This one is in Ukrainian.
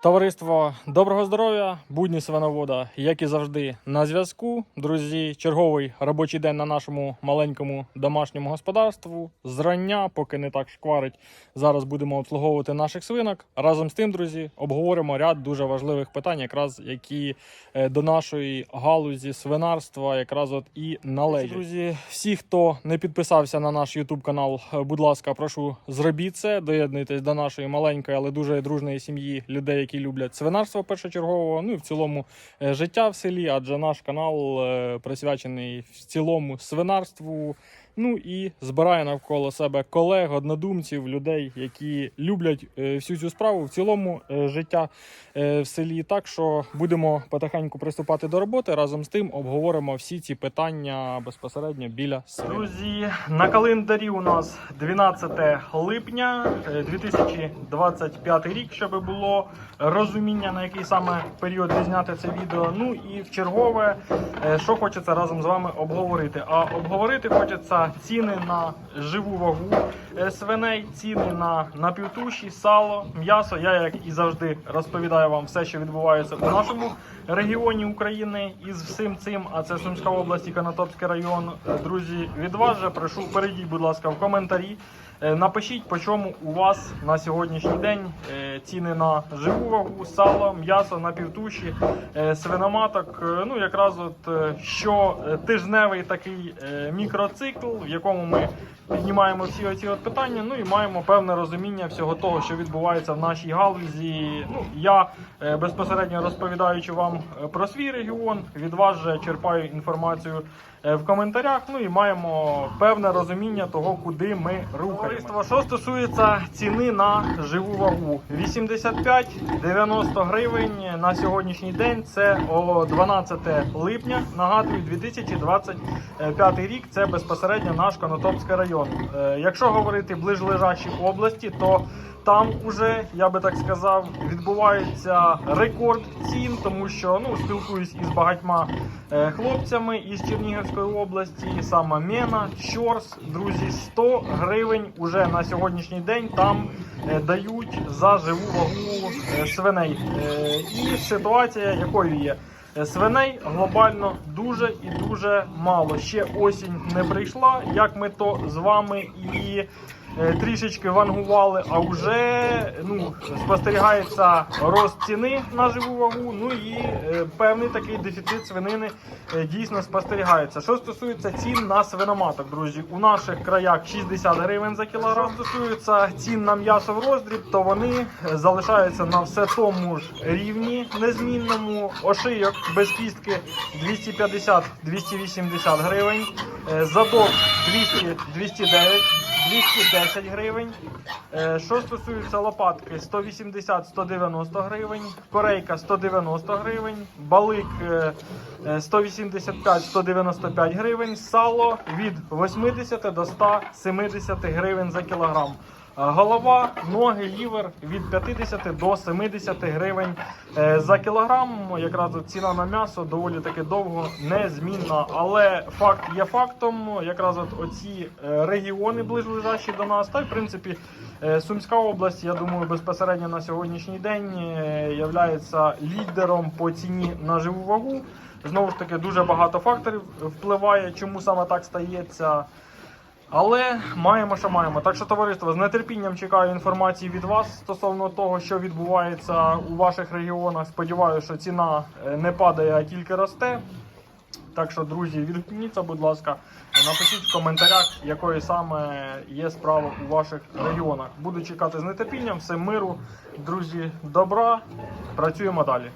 Товариство, доброго здоров'я, будні свиновода, як і завжди, на зв'язку. Друзі, черговий робочий день на нашому маленькому домашньому господарству. Зрання, поки не так шкварить, зараз будемо обслуговувати наших свинок. Разом з тим, друзі, обговоримо ряд дуже важливих питань, якраз які е, до нашої галузі свинарства якраз от і належать. Друзі, всі, хто не підписався на наш YouTube канал, е, будь ласка, прошу зробіть це. Доєднуйтесь до нашої маленької, але дуже дружної сім'ї людей, які люблять свинарство першочергового, Ну і в цілому е, життя в селі, адже наш канал е, присвячений в цілому свинарству. Ну і збирає навколо себе колег, однодумців, людей, які люблять е, всю цю справу, в цілому е, життя е, в селі. Так що будемо потихеньку приступати до роботи. Разом з тим обговоримо всі ці питання безпосередньо біля себе. Друзі, на календарі у нас 12 липня е, 2025 рік, щоб було розуміння, на який саме період зняти це відео. Ну і в чергове, що хочеться разом з вами обговорити. А обговорити хочеться ціни на живу вагу е, свиней, ціни на напівтуші, сало, м'ясо. Я, як і завжди, розповідаю вам все, що відбувається у нашому регіоні України із всім цим. А це Сумська область і Конотопський район. Е, Друзі, від вас же прошу перейдіть, будь ласка, в коментарі. Е, Напишіть, по чому у вас на сьогоднішній день е, ціни на живу вагу, сало, м'ясо, напівтуші, е, свиноматок. Ну, якраз от е, що е, тижневий такий мікроцикл, в якому ми піднімаємо всі оці от питання. Ну і маємо певне розуміння всього того, що відбувається в нашій галузі. Ну, я безпосередньо розповідаючи вам про свій регіон, від вас же черпаю інформацію в коментарях. Ну і маємо певне розуміння того, куди ми рухаємося. Що стосується ціни на живу вагу, 85-90 гривень на сьогоднішній день. Це о 12 липня. Нагадую, 2025 рік. Це безпосередньо наш Конотопський район. Е, Якщо говорити ближлежачі області, то там уже, я би так сказав, відбувається рекорд цін, тому що ну спілкуюсь із багатьма е, хлопцями із Чернігівської області, саме Мена, Щорс, друзі, 100 гривень уже на сьогоднішній день там е, дають за живу вагу е, свиней. Е, І ситуація якою є. Свиней глобально дуже і дуже мало. Ще осінь не прийшла, як ми то з вами і трішечки вангували, а вже ну, спостерігається рост ціни на живу вагу. Ну і е, певний такий дефіцит свинини е, дійсно спостерігається. Що стосується цін на свиноматок, друзі, у наших краях 60 гривень за кілограм. Що стосується цін на м'ясо в роздріб, то вони е, залишаються на все тому ж рівні незмінному. Ошийок без кістки 250-280 гривень. Е, Задок 200-209 210 гривень. Е, Що стосується лопатки, 180-190 гривень, корейка 190 гривень, балик е, е, 185-195 гривень, сало від 80 до 170 гривень за кілограм. Е, Голова, ноги, лівер від 50 до 70 гривень е, за кілограм. Якраз ціна на м'ясо доволі таки довго незмінна. Але факт є фактом. Якраз от оці е, регіони ближлежащі до нас, та й в принципі Сумська область, я думаю, безпосередньо на сьогоднішній день являється лідером по ціні на живу вагу. Знову ж таки, дуже багато факторів впливає, чому саме так стається. Але маємо, що маємо. Так що, товариство, з нетерпінням чекаю інформації від вас стосовно того, що відбувається у ваших регіонах. Сподіваюся, що ціна е, не падає, а тільки росте. Так що, друзі, відгукніться, будь ласка, напишіть в коментарях, якої саме є справа у ваших регіонах. Буду чекати з нетерпінням, все миру, друзі, добра. Працюємо далі.